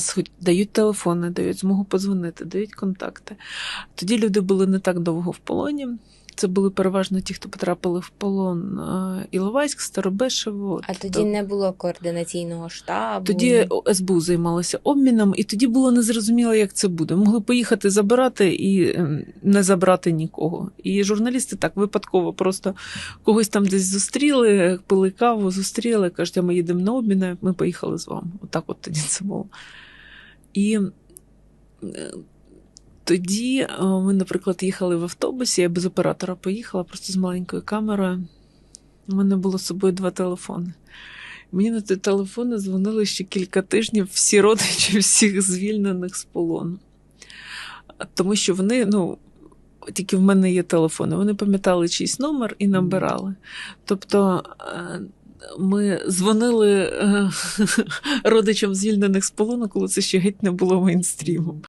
Хоч дають телефони, дають змогу подзвонити, дають контакти. Тоді люди були не так довго в полоні. Це були переважно ті, хто потрапили в полон е, Іловайськ, Старобешево. А тоді не було координаційного штабу. Тоді СБУ займалося обміном, і тоді було незрозуміло, як це буде. Могли поїхати забирати і ем, не забрати нікого. І журналісти так випадково просто когось там десь зустріли, пили каву, зустріли, кажуть, а ми їдемо на обміни, ми поїхали з вами. Отак от тоді це було. І е, тоді е, ми, наприклад, їхали в автобусі, я без оператора поїхала, просто з маленькою камерою. У мене було з собою два телефони. Мені на той телефон дзвонили ще кілька тижнів всі родичі всіх звільнених з полону. Тому що вони, ну, тільки в мене є телефони, вони пам'ятали чийсь номер і набирали. Тобто е, ми дзвонили е, родичам звільнених з полону, коли це ще геть не було мейнстрімом.